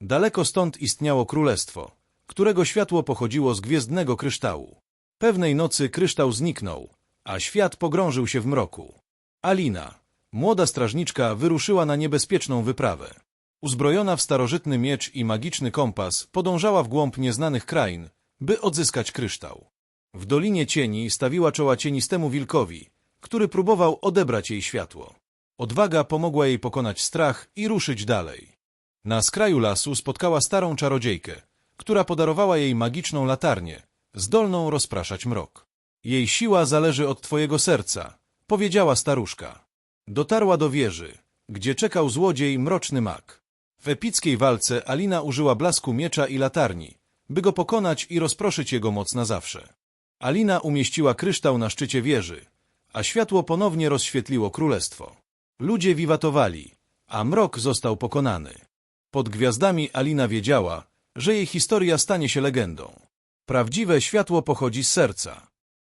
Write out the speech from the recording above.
Daleko stąd istniało królestwo, którego światło pochodziło z gwiezdnego kryształu. Pewnej nocy kryształ zniknął, a świat pogrążył się w mroku. Alina, młoda strażniczka, wyruszyła na niebezpieczną wyprawę. Uzbrojona w starożytny miecz i magiczny kompas, podążała w głąb nieznanych krain, by odzyskać kryształ. W Dolinie Cieni stawiła czoła cienistemu wilkowi, który próbował odebrać jej światło. Odwaga pomogła jej pokonać strach i ruszyć dalej. Na skraju lasu spotkała starą czarodziejkę, która podarowała jej magiczną latarnię, zdolną rozpraszać mrok. Jej siła zależy od twojego serca, powiedziała staruszka. Dotarła do wieży, gdzie czekał złodziej mroczny mak. W epickiej walce Alina użyła blasku miecza i latarni, by go pokonać i rozproszyć jego moc na zawsze. Alina umieściła kryształ na szczycie wieży, a światło ponownie rozświetliło królestwo. Ludzie wiwatowali, a mrok został pokonany. Pod gwiazdami Alina wiedziała, że jej historia stanie się legendą. Prawdziwe światło pochodzi z serca.